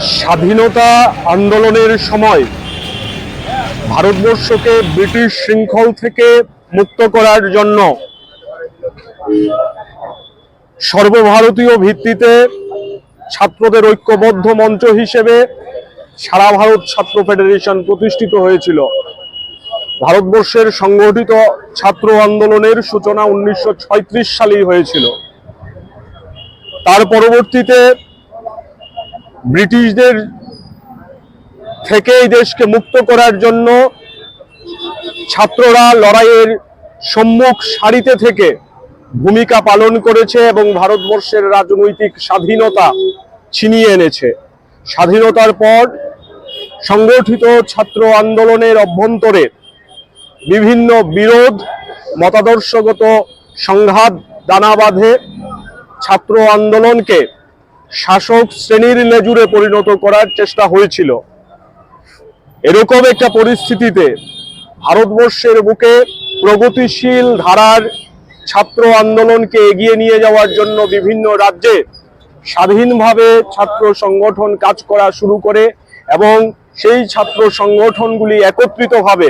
স্বাধীনতা আন্দোলনের সময় ভারতবর্ষকে ব্রিটিশ শৃঙ্খল থেকে মুক্ত করার জন্য সর্বভারতীয় ভিত্তিতে ছাত্রদের ঐক্যবদ্ধ মঞ্চ হিসেবে সারা ভারত ছাত্র ফেডারেশন প্রতিষ্ঠিত হয়েছিল। ভারতবর্ষের সংগঠিত ছাত্র আন্দোলনের সূচনা উনিশশো সালেই হয়েছিল। তার পরবর্তীতে ব্রিটিশদের থেকে এই দেশকে মুক্ত করার জন্য ছাত্ররা লড়াইয়ের সম্মুখ সারিতে থেকে ভূমিকা পালন করেছে এবং ভারতবর্ষের রাজনৈতিক স্বাধীনতা ছিনিয়ে এনেছে। স্বাধীনতার পর সংগঠিত ছাত্র আন্দোলনের অভ্যন্তরে বিভিন্ন বিরোধ, মতাদর্শগত সংঘাত, দানা বাঁধে ছাত্র আন্দোলনকে শাসক শ্রেণির লেজুরে পরিণত করার চেষ্টা হয়েছিল। এরকম একটা পরিস্থিতিতে ভারতবর্ষের বুকে প্রগতিশীল ধারার ছাত্র আন্দোলনকে এগিয়ে নিয়ে যাওয়ার জন্য বিভিন্ন রাজ্যে স্বাধীনভাবে ছাত্র সংগঠন কাজ করা শুরু করে এবং সেই ছাত্র সংগঠনগুলি একত্রিতভাবে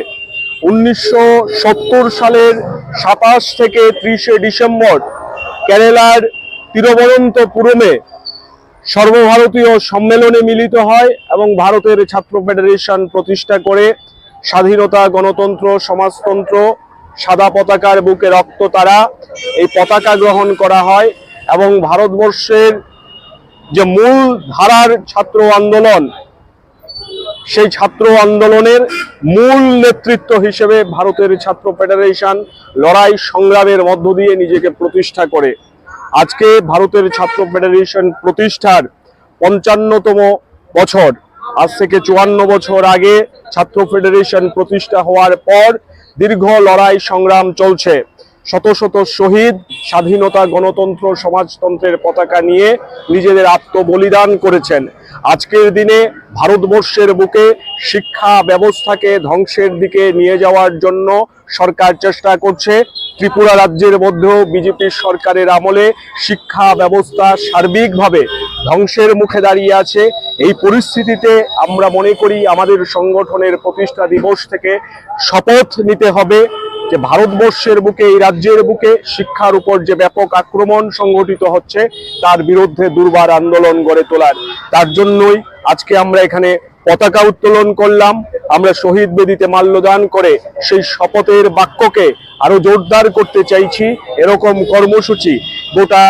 উনিশশো সত্তর সালের সাতাশ থেকে ত্রিশে ডিসেম্বর কেরালার তিরুবনন্তপুরমে সর্বভারতীয় সম্মেলনে মিলিত হয় এবং ভারতের ছাত্র ফেডারেশন প্রতিষ্ঠা করে স্বাধীনতা, গণতন্ত্র, সমাজতন্ত্র, সাদা পতাকার বুকে রক্ত তারা, এই পতাকা গ্রহণ করা হয় এবং ভারতবর্ষের যে মূল ধারার ছাত্র আন্দোলন, সেই ছাত্র আন্দোলনের মূল নেতৃত্ব হিসেবে ভারতের ছাত্র ফেডারেশন লড়াই সংগ্রামের মধ্য দিয়ে নিজেকে প্রতিষ্ঠা করে। আজকে ভারতের ছাত্র ফেডারেশন প্রতিষ্ঠার পঞ্চান্নতম বছর। আজ থেকে চুয়ান্ন বছর আগে ছাত্র ফেডারেশন প্রতিষ্ঠা হওয়ার পর দীর্ঘ লড়াই সংগ্রাম চলছে। শত শত শহীদ, স্বাধীনতা গণতন্ত্র সমাজতন্ত্রের পতাকা নিয়ে নিজেদের আত্মবলিদান করেছেন। আজকের দিনে ভারতবর্ষের বুকে শিক্ষা ব্যবস্থাকে ধ্বংসের দিকে নিয়ে যাওয়ার জন্য সরকার চেষ্টা করছে। ত্রিপুরা রাজ্যের মধ্যেও বিজেপি সরকারের আমলে শিক্ষা ব্যবস্থা সার্বিকভাবে ধ্বংসের মুখে দাঁড়িয়ে আছে। এই পরিস্থিতিতে আমরা মনে করি আমাদের সংগঠনের প্রতিষ্ঠা দিবস থেকে শপথ নিতে হবে যে ভারতবর্ষের বুকে, এই রাজ্যের বুকে শিক্ষার উপর যে ব্যাপক আক্রমণ সংগঠিত হচ্ছে, তার বিরুদ্ধে দুর্বার আন্দোলন গড়ে তোলার। তার জন্যই আজকে আমরা এখানে পতাকা উত্তোলন করলাম। আমরা শহীদ বেদিতে মাল্যদান করে সেই শপথের বাক্যকে আরও জোরদার করতে চাইছি। এরকম কর্মসূচি গোটা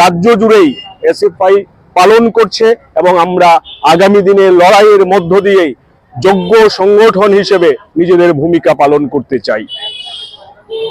রাজ্য জুড়েই এসএফআই পালন করছে এবং আমরা আগামী দিনে লড়াইয়ের মধ্য দিয়েই যোগ্য সংগঠন হিসেবে নিজেদের ভূমিকা পালন করতে চাই।